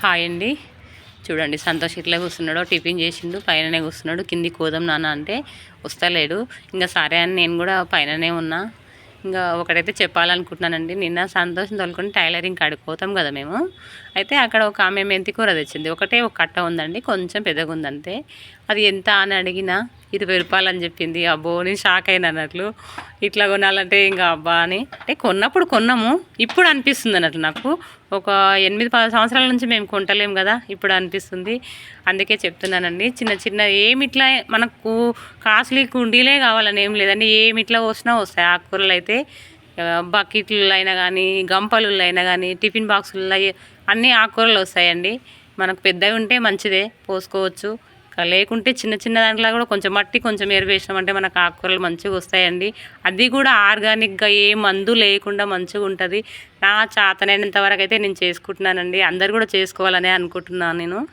Hi అండి. చూడండి సంతోష్ ఇట్లా కూర్చున్నాడు టిఫిన్ చేసిండు పైననే కూర్చున్నాడు. కింది కోదాం నాన్న అంటే వస్తలేడు. ఇంకా సరే అని నేను కూడా పైననే ఉన్నా. ఇంకా ఒకటైతే చెప్పాలనుకుంటున్నానండి. నిన్న సంతోషం తోలుకొని టైలరింగ్ కాడికి పోతాం కదా మేము. అయితే అక్కడ ఒక ఆమె మెంతి కూర తెచ్చింది. ఒకటే ఒక కట్ట ఉందండి కొంచెం పెద్దగా ఉందంతే. అది ఎంత అని అడిగినా ఇరవై రూపాయలు అని చెప్పింది. అబ్బో నేను షాక్ అయినా అన్నట్లు. ఇట్లా కొనాలంటే ఇంకా అబ్బా అని. అంటే కొన్నప్పుడు కొన్నాము ఇప్పుడు అనిపిస్తుంది అన్నట్లు నాకు. ఒక ఎనిమిది పది సంవత్సరాల నుంచి మేము కొంటలేము కదా ఇప్పుడు అనిపిస్తుంది. అందుకే చెప్తున్నానండి చిన్న చిన్న ఏమి ఇట్లా మనకు కాస్ట్లీ కుండీలే కావాలని ఏం లేదండి. ఏమి ఇట్లా వస్తున్నా వస్తాయి. ఆకుకూరలు అయితే బకెట్లు అయినా కానీ గంపలు అయినా కానీ టిఫిన్ బాక్సులు అన్నీ ఆకుకూరలు వస్తాయండి. మనకు పెద్దవి ఉంటే మంచిదే పోసుకోవచ్చు. లేకుంటే చిన్న చిన్న దాంట్లో కూడా కొంచెం మట్టి కొంచెం ఎరువేసినామంటే మనకు ఆకుకూరలు మంచిగా వస్తాయండి. అది కూడా ఆర్గానిక్గా ఏ మందు లేకుండా మంచిగా ఉంటుంది. నా చేతనైనంత వరకు అయితే నేను చేసుకుంటున్నానండి. అందరు కూడా చేసుకోవాలనే అనుకుంటున్నాను నేను.